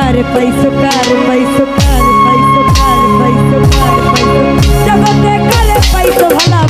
care paiso care paiso care paiso care paiso care paiso जगत करे paiso भला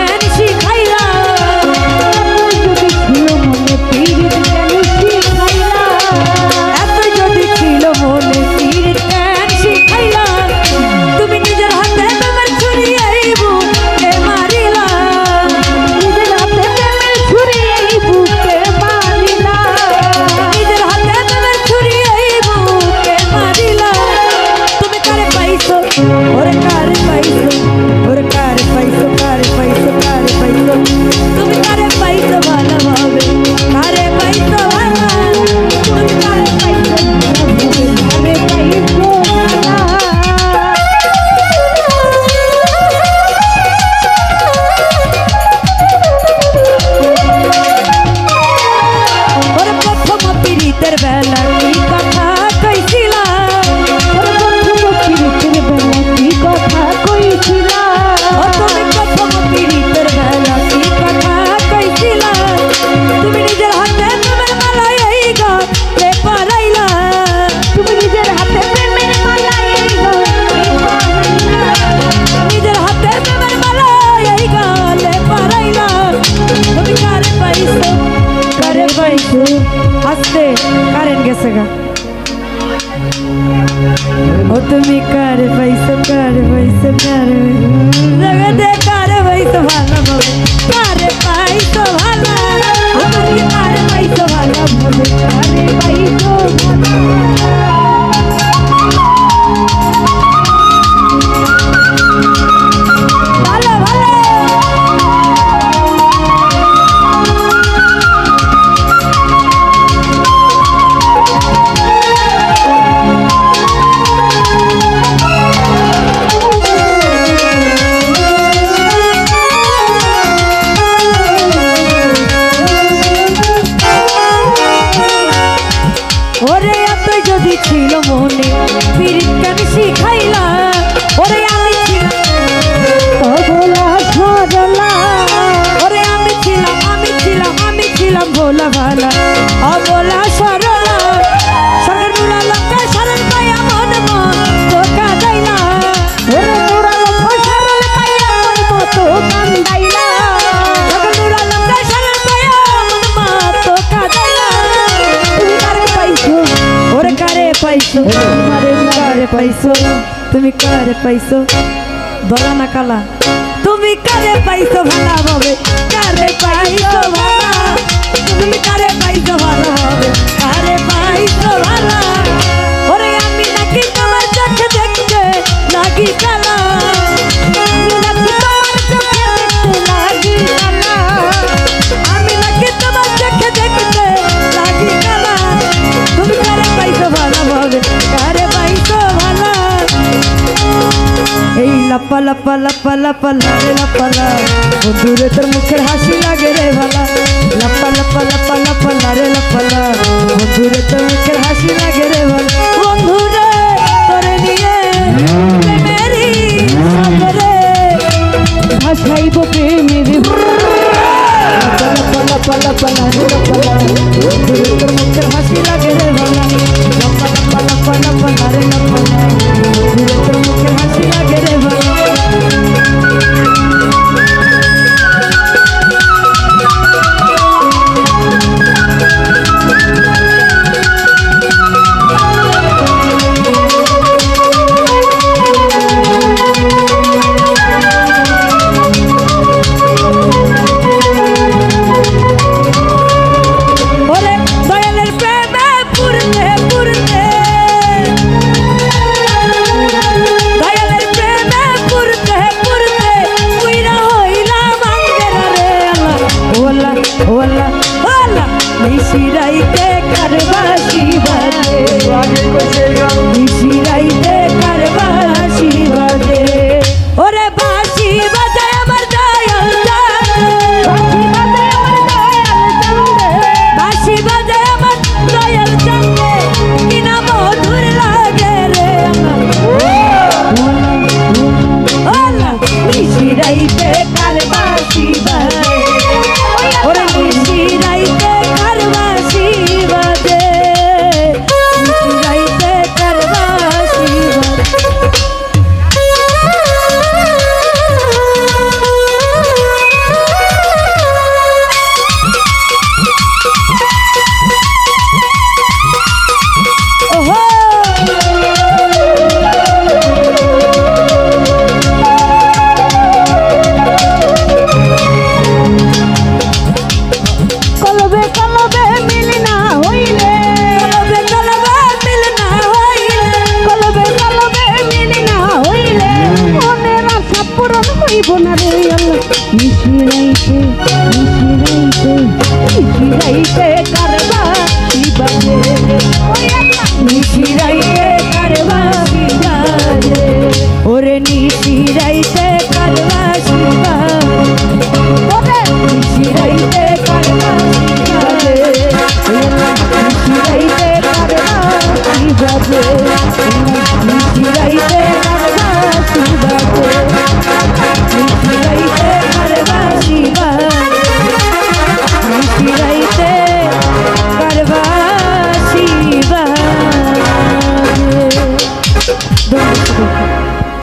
scattered তুমি কারে পাইছো? দলা না কালা। তুমি কারে পাইছো ভালো লাপা লাপা লাপা লাপা লাগে লাপালা বন্ধুরে তোর মুখের হাসি লাগে রে ভালা লাপা লাপা লাপা লাপা লারে লাপালা বন্ধুরে তোর মুখের হাসি লাগে রে ভালা বন্ধুরে তোরে নিয়ে মেরি সাগরে ভাসাইব প্রেমের লাপা লাপা লাপা লাপা লারে লাপালা জীবনারে আল্লাহ। মিশিরাইতে মিশিরাইতে মিশিরাইতে কারবা শিবারে মিশিরাই